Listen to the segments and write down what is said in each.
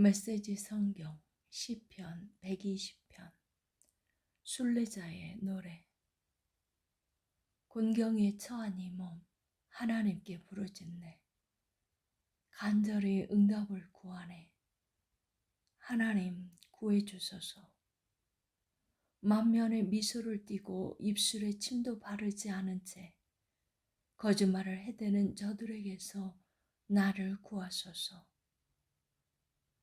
메시지 성경 시편 120편. 순례자의 노래. 곤경에 처한 이 몸 하나님께 부르짖네. 간절히 응답을 구하네. 하나님 구해 주소서. 만면에 미소를 띠고 입술에 침도 바르지 않은 채 거짓말을 해대는 저들에게서 나를 구하소서.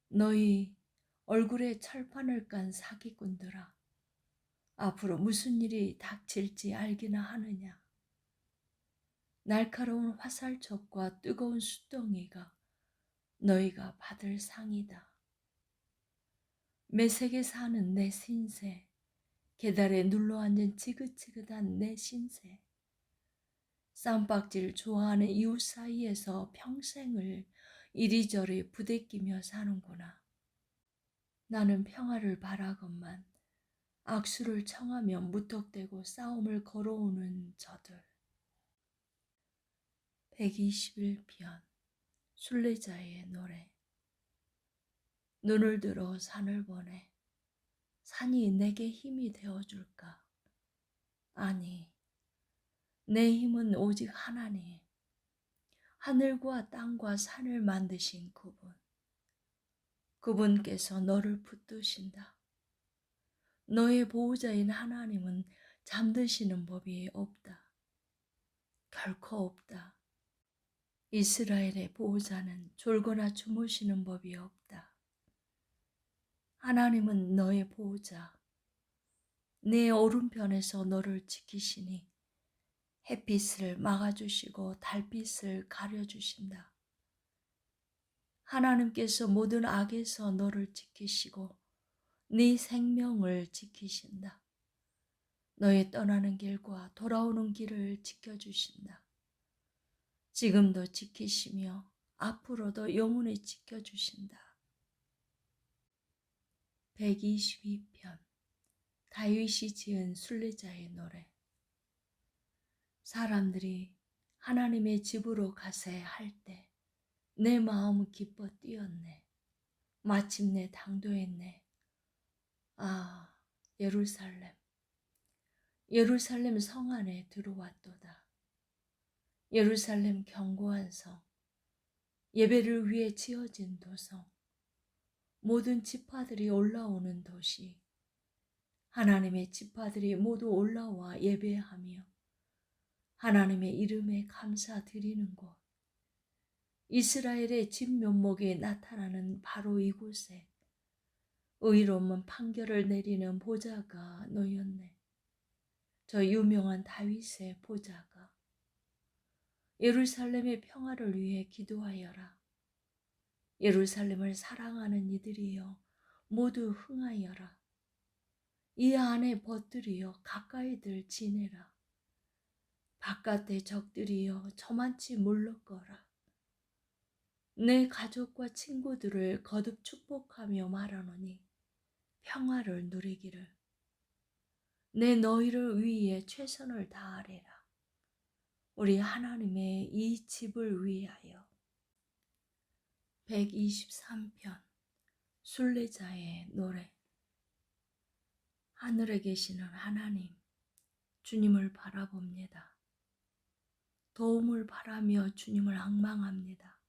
너희 얼굴에 철판을 깐 사기꾼들아, 앞으로 무슨 일이 닥칠지 알기나 하느냐. 날카로운 화살촉과 뜨거운 숫덩이가 너희가 받을 상이다. 매색에 사는 내 신세, 계달에 눌러앉은 지긋지긋한 내 신세, 쌈박질 좋아하는 이웃 사이에서 평생을 이리저리 부대끼며 사는구나. 나는 평화를 바라건만 악수를 청하며 무턱대고 싸움을 걸어오는 저들. 121편 순례자의 노래 눈을 들어 산을 보내 산이 내게 힘이 되어줄까? 아니, 내 힘은 오직 하나님. 하늘과 땅과 산을 만드신 그분. 그분께서 너를 붙드신다. 너의 보호자인 하나님은 잠드시는 법이 없다. 결코 없다. 이스라엘의 보호자는 졸거나 주무시는 법이 없다. 하나님은 너의 보호자. 내 오른편에서 너를 지키시니 햇빛을 막아주시고 달빛을 가려주신다. 하나님께서 모든 악에서 너를 지키시고 네 생명을 지키신다. 너의 떠나는 길과 돌아오는 길을 지켜주신다. 지금도 지키시며 앞으로도 영원히 지켜주신다. 122편 다윗이 지은 순례자의 노래 사람들이 하나님의 집으로 가세 할 때 내 마음은 기뻐 뛰었네. 마침내 당도했네. 아, 예루살렘. 예루살렘 성 안에 들어왔도다. 예루살렘 견고한 성. 예배를 위해 지어진 도성. 모든 지파들이 올라오는 도시. 하나님의 지파들이 모두 올라와 예배하며 하나님의 이름에 감사드리는 곳. 이스라엘의 진면목에 나타나는 바로 이곳에 의로운 판결을 내리는 보좌가 놓였네. 저 유명한 다윗의 보좌가 예루살렘의 평화를 위해 기도하여라. 예루살렘을 사랑하는 이들이여 모두 흥하여라. 이 안에 벗들이여 가까이들 지내라. 바깥의 적들이여 저만치 물러거라. 내 가족과 친구들을 거듭 축복하며 말하노니 평화를 누리기를. 내 너희를 위해 최선을 다하리라. 우리 하나님의 이 집을 위하여. 123편 순례자의 노래 하늘에 계시는 하나님 주님을 바라봅니다. 도움을 바라며 주님을 악망합니다.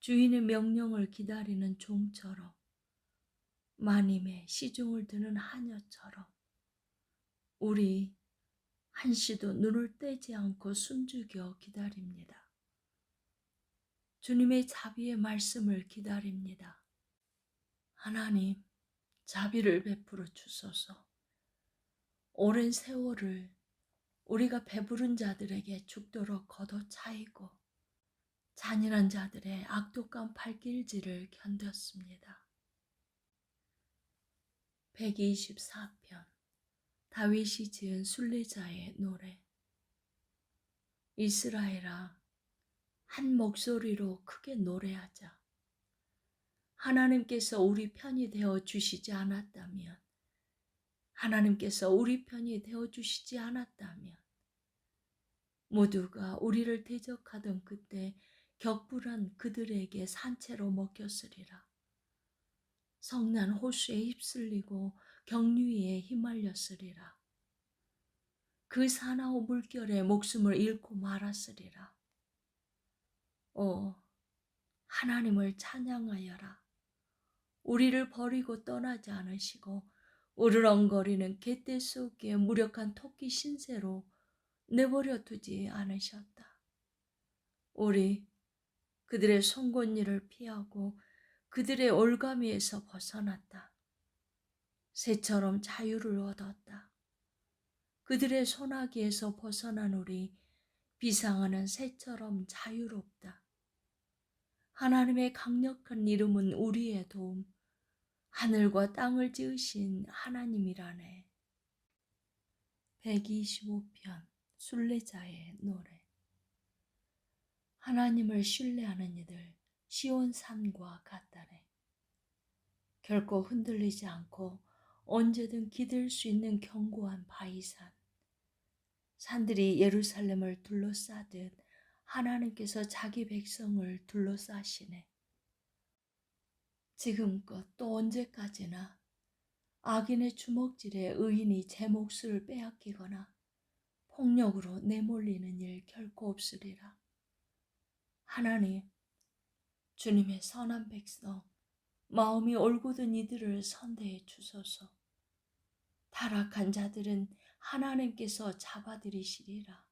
주인의 명령을 기다리는 종처럼 마님의 시중을 드는 하녀처럼 우리 한시도 눈을 떼지 않고 숨죽여 기다립니다. 주님의 자비의 말씀을 기다립니다. 하나님, 자비를 베풀어 주소서. 오랜 세월을 우리가 배부른 자들에게 죽도록 걷어 차이고 잔인한 자들의 악독한 발길질을 견뎠습니다. 124편 다윗이 지은 순례자의 노래 이스라엘아 한 목소리로 크게 노래하자. 하나님께서 우리 편이 되어 주시지 않았다면 하나님께서 우리 편이 되어 주시지 않았다면 모두가 우리를 대적하던 그때 격불한 그들에게 산채로 먹혔으리라. 성난 호수에 휩쓸리고 경류에 휘말렸으리라. 그 사나운 물결에 목숨을 잃고 말았으리라. 오, 하나님을 찬양하여라. 우리를 버리고 떠나지 않으시고 우르렁거리는 개떼 속에 무력한 토끼 신세로 내버려 두지 않으셨다. 우리 그들의 송곳니를 피하고 그들의 올가미에서 벗어났다. 새처럼 자유를 얻었다. 그들의 소나기에서 벗어난 우리 비상하는 새처럼 자유롭다. 하나님의 강력한 이름은 우리의 도움, 하늘과 땅을 지으신 하나님이라네. 125편 순례자의 노래 하나님을 신뢰하는 이들 시온 산과 같다네. 결코 흔들리지 않고 언제든 기댈 수 있는 견고한 바위산. 산들이 예루살렘을 둘러싸듯 하나님께서 자기 백성을 둘러싸시네. 지금껏 또 언제까지나 악인의 주먹질에 의인이 제 몫을 빼앗기거나 폭력으로 내몰리는 일 결코 없으리라. 하나님, 주님의 선한 백성, 마음이 올곧은 이들을 선대해 주소서. 타락한 자들은 하나님께서 잡아들이시리라.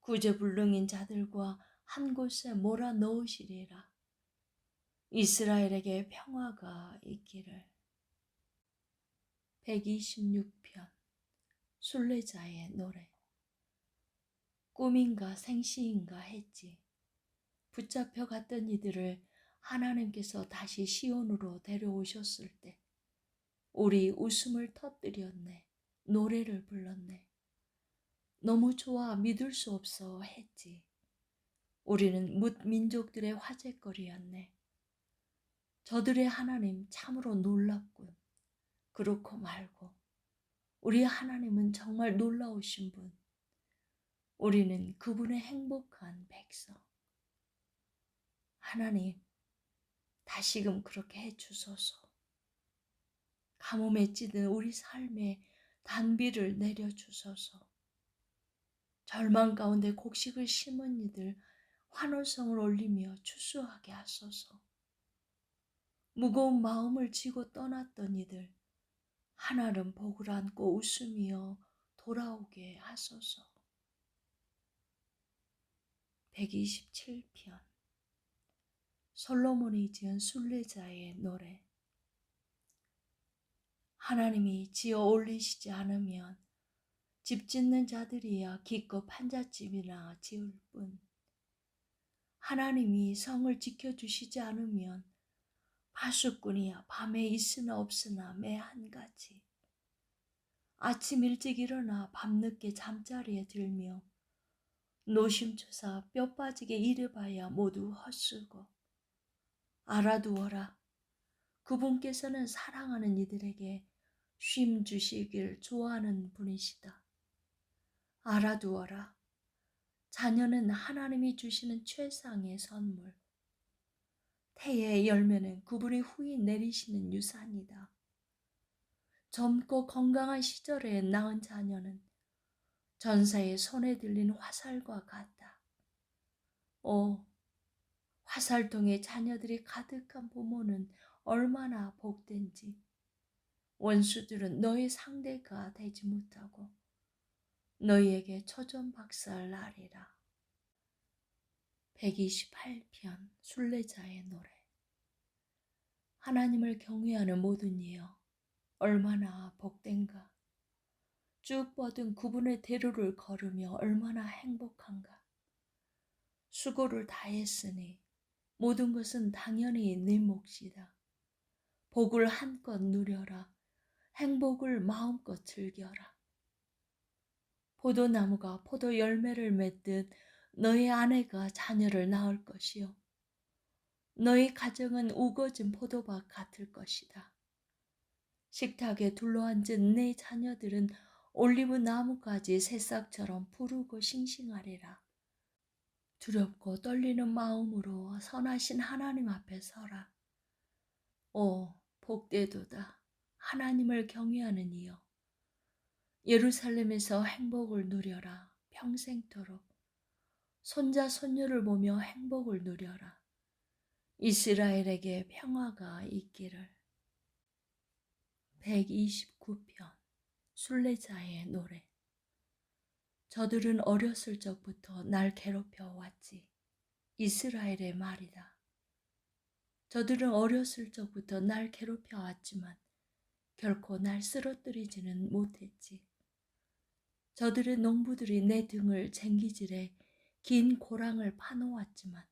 구제불능인 자들과 한 곳에 몰아 넣으시리라. 이스라엘에게 평화가 있기를. 126편 순례자의 노래 꿈인가 생시인가 했지. 붙잡혀 갔던 이들을 하나님께서 다시 시온으로 데려오셨을 때 우리 웃음을 터뜨렸네. 노래를 불렀네. 너무 좋아 믿을 수 없어 했지. 우리는 뭇 민족들의 화제거리였네. 저들의 하나님 참으로 놀랍군. 그렇고 말고 우리 하나님은 정말 놀라우신 분. 우리는 그분의 행복한 백성. 하나님, 다시금 그렇게 해 주소서. 가뭄에 찌든 우리 삶에 단비를 내려 주소서. 절망 가운데 곡식을 심은 이들 환호성을 올리며 추수하게 하소서. 무거운 마음을 지고 떠났던 이들. 하나름 복을 안고 웃으며 돌아오게 하소서. 127편. 솔로몬이 지은 순례자의 노래. 하나님이 지어 올리시지 않으면 집 짓는 자들이야 기껏 판잣집이나 지을 뿐. 하나님이 성을 지켜주시지 않으면 파수꾼이야 밤에 있으나 없으나 매 한 가지 아침 일찍 일어나 밤늦게 잠자리에 들며 노심초사 뼈 빠지게 일해봐야 모두 헛수고 알아두어라 그분께서는 사랑하는 이들에게 쉼 주시길 좋아하는 분이시다. 알아두어라. 자녀는 하나님이 주시는 최상의 선물. 태의 열매는 그분의 후에 내리시는 유산이다. 젊고 건강한 시절에 낳은 자녀는 전사의 손에 들린 화살과 같다. 오, 화살통에 자녀들이 가득한 부모는 얼마나 복된지. 원수들은 너의 상대가 되지 못하고 너희에게 초전박살 나리라. 128편 순례자의 노래. 하나님을 경외하는 모든 이여 얼마나 복된가. 쭉 뻗은 구분의 대로를 걸으며 얼마나 행복한가. 수고를 다했으니 모든 것은 당연히 네 몫이다. 복을 한껏 누려라. 행복을 마음껏 즐겨라. 포도나무가 포도 열매를 맺듯 너의 아내가 자녀를 낳을 것이요. 너의 가정은 우거진 포도밭 같을 것이다. 식탁에 둘러앉은 내 자녀들은 올리브 나무까지 새싹처럼 푸르고 싱싱하리라. 두렵고 떨리는 마음으로 선하신 하나님 앞에 서라. 오, 복되도다. 하나님을 경외하는 이여. 예루살렘에서 행복을 누려라. 평생토록. 손자, 손녀를 보며 행복을 누려라. 이스라엘에게 평화가 있기를. 129편 순례자의 노래 저들은 어렸을 적부터 날 괴롭혀 왔지. 이스라엘의 말이다. 저들은 어렸을 적부터 날 괴롭혀 왔지만 결코 날 쓰러뜨리지는 못했지. 저들의 농부들이 내 등을 쟁기질해 긴 고랑을 파놓았지만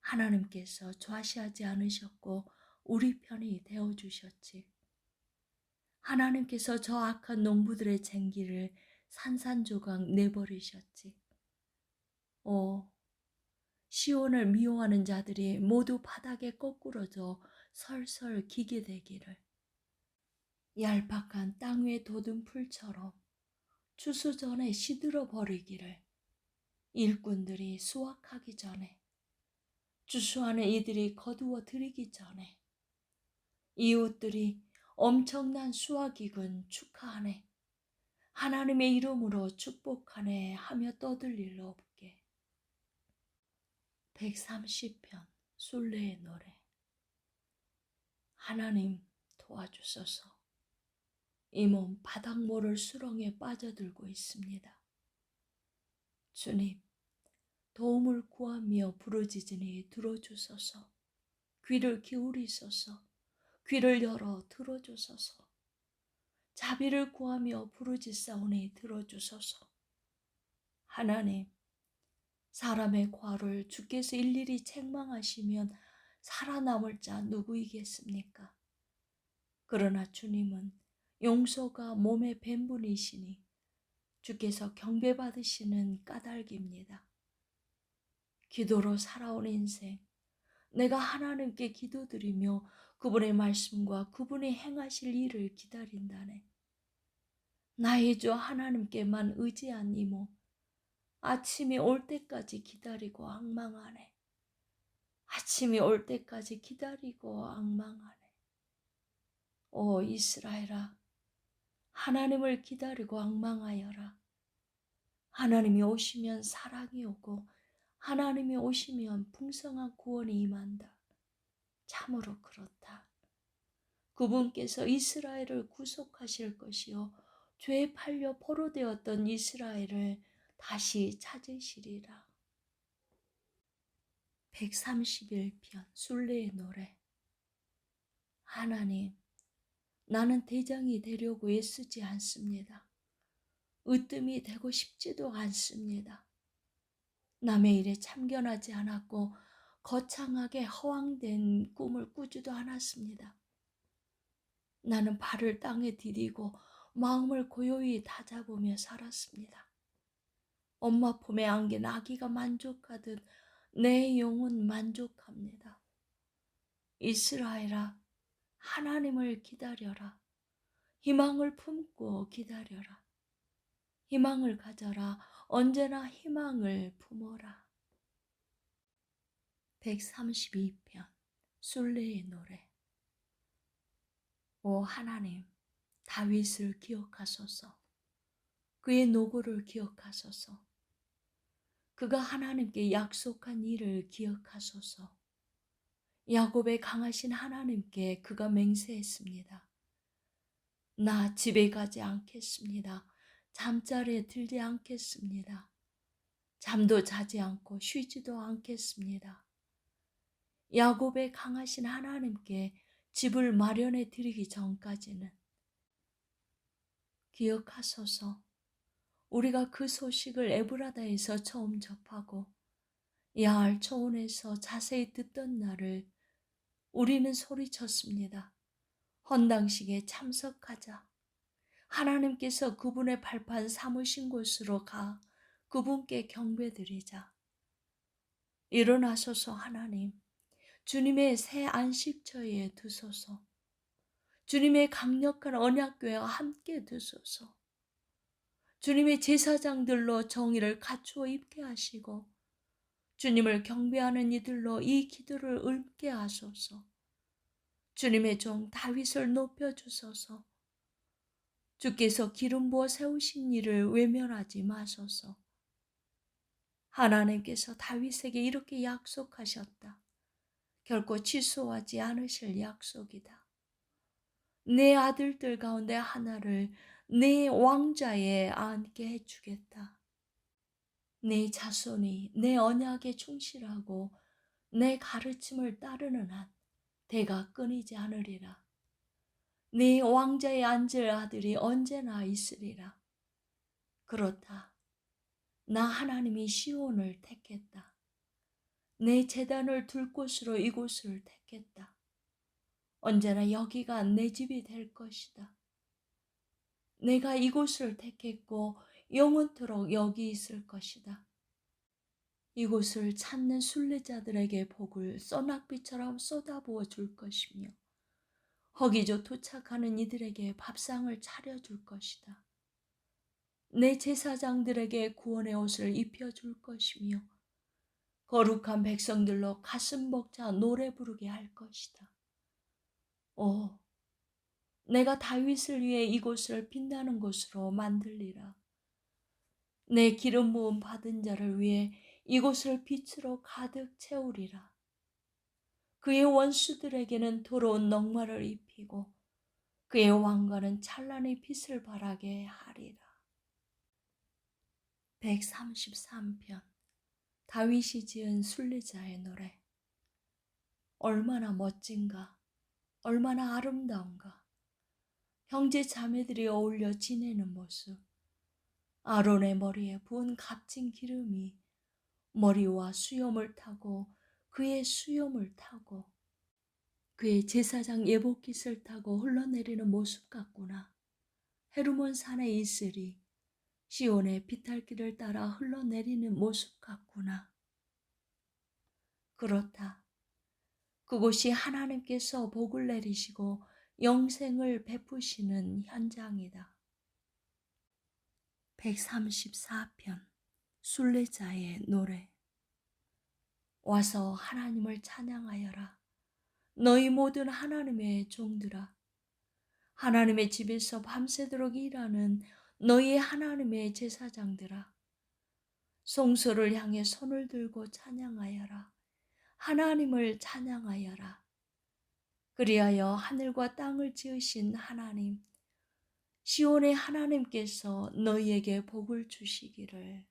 하나님께서 좌시하지 않으셨고 우리 편이 되어 주셨지. 하나님께서 저 악한 농부들의 쟁기를 산산조각 내버리셨지. 오, 시온을 미워하는 자들이 모두 바닥에 거꾸러져 설설 기게 되기를. 얄팍한 땅 위에 돋은 풀처럼 추수 전에 시들어 버리기를. 일꾼들이 수확하기 전에 주수하는 이들이 거두어 들이기 전에 이웃들이 엄청난 수확이군 축하하네. 하나님의 이름으로 축복하네 하며 떠들 일 없게. 130편 순례의 노래 하나님 도와주소서. 이 몸 바닥 모를 수렁에 빠져들고 있습니다. 주님, 도움을 구하며 부르짖으니 들어주소서. 귀를 기울이소서. 귀를 열어 들어주소서. 자비를 구하며 부르짖사오니 들어주소서. 하나님, 사람의 과를 주께서 일일이 책망하시면 살아남을 자 누구이겠습니까? 그러나 주님은 용서가 몸의 뱀분이시니 주께서 경배받으시는 까닭입니다. 기도로 살아온 인생, 내가 하나님께 기도드리며 그분의 말씀과 그분이 행하실 일을 기다린다네. 나의 주 하나님께만 의지한 이모, 아침이 올 때까지 기다리고 악망하네. 아침이 올 때까지 기다리고 악망하네. 오 이스라엘아, 하나님을 기다리고 악망하여라. 하나님이 오시면 사랑이 오고 하나님이 오시면 풍성한 구원이 임한다. 참으로 그렇다. 그분께서 이스라엘을 구속하실 것이요 죄에 팔려 포로되었던 이스라엘을 다시 찾으시리라. 131편 순례의 노래 하나님 나는 대장이 되려고 애쓰지 않습니다. 으뜸이 되고 싶지도 않습니다. 남의 일에 참견하지 않았고 거창하게 허황된 꿈을 꾸지도 않았습니다. 나는 발을 땅에 디디고 마음을 고요히 다잡으며 살았습니다. 엄마 품에 안긴 아기가 만족하듯 내 영혼 만족합니다. 이스라엘아, 하나님을 기다려라. 희망을 품고 기다려라. 희망을 가져라. 언제나 희망을 품어라. 132편 순례의 노래 오 하나님 다윗을 기억하소서 그의 노고를 기억하소서 그가 하나님께 약속한 일을 기억하소서 야곱의 강하신 하나님께 그가 맹세했습니다. 나 집에 가지 않겠습니다. 잠자리에 들지 않겠습니다. 잠도 자지 않고 쉬지도 않겠습니다. 야곱의 강하신 하나님께 집을 마련해 드리기 전까지는 기억하소서 우리가 그 소식을 에브라다에서 처음 접하고 야알 초원에서 자세히 듣던 날을 우리는 소리쳤습니다. 헌당식에 참석하자. 하나님께서 그분의 발판 삼으신 곳으로 가 그분께 경배드리자. 일어나소서 하나님. 주님의 새 안식처에 두소서. 주님의 강력한 언약교회와 함께 두소서. 주님의 제사장들로 정의를 갖추어 입게 하시고 주님을 경배하는 이들로 이 기도를 읊게 하소서. 주님의 종 다윗을 높여 주소서. 주께서 기름 부어 세우신 일을 외면하지 마소서. 하나님께서 다윗에게 이렇게 약속하셨다. 결코 취소하지 않으실 약속이다. 내 아들들 가운데 하나를 내 왕자에 앉게 해주겠다. 내 자손이 내 언약에 충실하고 내 가르침을 따르는 한 대가 끊이지 않으리라. 네 왕자에 앉을 아들이 언제나 있으리라. 그렇다. 나 하나님이 시온을 택했다. 내 재단을 둘 곳으로 이곳을 택했다. 언제나 여기가 내 집이 될 것이다. 내가 이곳을 택했고 영원토록 여기 있을 것이다. 이곳을 찾는 순례자들에게 복을 써낙비처럼 쏟아부어 줄 것이며 허기져 도착하는 이들에게 밥상을 차려줄 것이다. 내 제사장들에게 구원의 옷을 입혀줄 것이며 거룩한 백성들로 가슴 벅차 노래 부르게 할 것이다. 오, 내가 다윗을 위해 이곳을 빛나는 곳으로 만들리라. 내 기름 부음 받은 자를 위해 이곳을 빛으로 가득 채우리라. 그의 원수들에게는 더러운 넉마를 입히고 그의 왕관은 찬란히 빛을 발하게 하리라. 133편. 다윗이 지은 순례자의 노래. 얼마나 멋진가 얼마나 아름다운가. 형제 자매들이 어울려 지내는 모습. 아론의 머리에 부은 값진 기름이 머리와 수염을 타고 그의 수염을 타고 그의 제사장 예복깃을 타고 흘러내리는 모습 같구나. 헤르몬 산에 있으리 시온의 비탈길을 따라 흘러내리는 모습 같구나. 그렇다. 그곳이 하나님께서 복을 내리시고 영생을 베푸시는 현장이다. 134편 순례자의 노래 와서 하나님을 찬양하여라. 너희 모든 하나님의 종들아. 하나님의 집에서 밤새도록 일하는 너희 하나님의 제사장들아. 송소를 향해 손을 들고 찬양하여라. 하나님을 찬양하여라. 그리하여 하늘과 땅을 지으신 하나님, 시온의 하나님께서 너희에게 복을 주시기를.